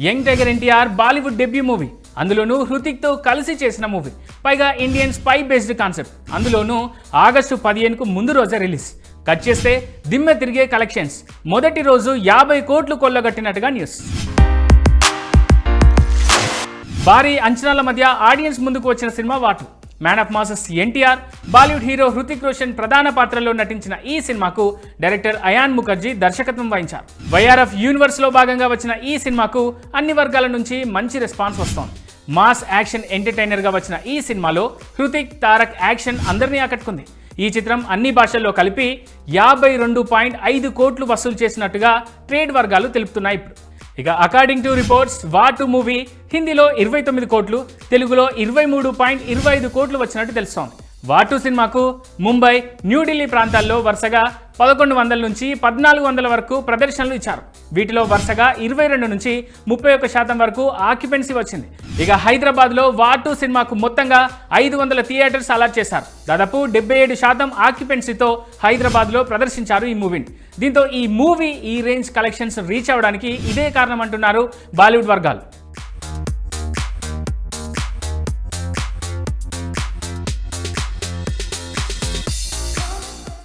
Young tiger NTR Bollywood debut movie. అందులోనూ హృతిక్తో కలిసి చేసిన మూవీ. పైగా ఇండియన్ స్పై బేస్డ్ కాన్సెప్ట్. అందులోనూ ఆగస్టు పదిహేనుకు ముందు రోజే రిలీజ్. కట్ చేస్తే దిమ్మె తిరిగే కలెక్షన్స్. మొదటి రోజు యాభై కోట్లు కొల్లగట్టినట్టుగా న్యూస్. భారీ అంచనాల మధ్య ఆడియన్స్ ముందుకు వచ్చిన cinema వాటు. Man of masses NTR. Bollywood hero Hrithik Roshan ప్రధాన పాత్రలో నటించిన ఈ సినిమాకు డైరెక్టర్ అయాన్ ముఖర్జీ దర్శకత్వం వహించారు. వైఆర్ఎఫ్ యూనివర్స్లో భాగంగా వచ్చిన ఈ సినిమాకు అన్ని వర్గాల నుంచి మంచి రెస్పాన్స్ వస్తోంది. మాస్ యాక్షన్ ఎంటర్టైనర్గా వచ్చిన ఈ సినిమాలో హృతిక్ తారక్ యాక్షన్ అందరినీ ఆకట్టుకుంది. ఈ చిత్రం అన్ని భాషల్లో కలిపి యాభై రెండు పాయింట్ ఐదు కోట్లు వసూలు చేసినట్టుగా ట్రేడ్ వర్గాలు తెలుపుతున్నాయి ఇప్పుడు. ఇక అకార్డింగ్ టు రిపోర్ట్స్ వాటు మూవీ హిందీలో ఇరవై తొమ్మిది కోట్లు తెలుగులో ఇరవై మూడు పాయింట్ ఇరవై ఐదు కోట్లు వచ్చినట్టు తెలుస్తోంది. వాటు సినిమాకు ముంబై న్యూఢిల్లీ ప్రాంతాల్లో వరుసగా పదకొండు వందల నుంచి పద్నాలుగు వందల వరకు ప్రదర్శనలు ఇచ్చారు. వీటిలో వరుసగా ఇరవై రెండు నుంచి ముప్పై ఒక్క శాతం వరకు ఆక్యుపెన్సీ వచ్చింది. ఇక హైదరాబాద్లో వాటు సినిమాకు మొత్తంగా ఐదు వందల థియేటర్స్ అలాట్ చేశారు. దాదాపు డెబ్బై ఏడు శాతం ఆక్యుపెన్సీతో హైదరాబాద్లో ప్రదర్శించారు ఈ మూవీని. దీంతో ఈ మూవీ ఈ రేంజ్ కలెక్షన్స్ రీచ్ అవ్వడానికి ఇదే కారణం అంటున్నారు బాలీవుడ్ వర్గాలు.